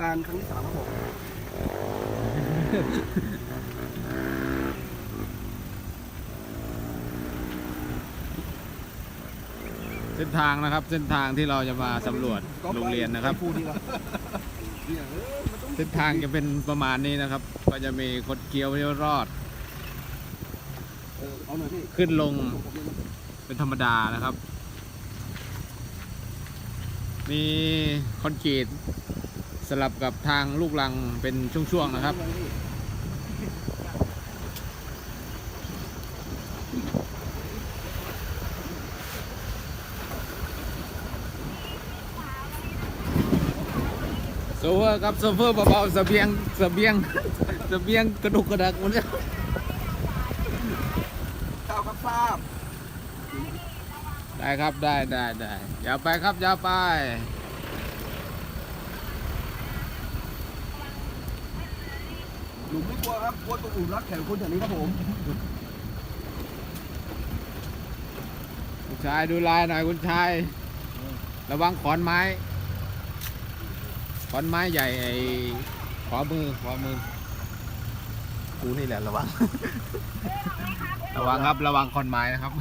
การครั้งที่สามครับผมเส้นทางนะครับ เส้นทางที่เราจะมาสำรวจโรงเรียนนะครับ พูดดีกว่าเนี่ยเออมันต้องเส้นทางจะเป็นประมาณนี้นะครับ ก็จะมีคดเคี้ยวเลี้ยวรอด เออเอาหน่อยพี่ขึ้นลงผมยังไม่เป็นธรรมดานะครับ มีคอนกรีต สลับกับทางลูกลังเป็นช่วงๆนะครับ โซเฟอร์ครับโซเฟอร์เบาๆเสเบียงเสเบียงเสเบียงกระดุกกระดักหมดแล้วข้าวครับทราบได้ครับได้ได้ได้อย่าไปครับอย่าไป หลุมไม่กลัวครับกลัวตัวอื่นรักแขนคนอย่างนี้ครับผมคุณชายดูลายหน่อยคุณชาย ระวังขอนไม้ ขอนไม้ใหญ่ไอ้ขวามือขวามือกูนี่แหละระวัง ระวังครับระวังขอนไม้นะครับ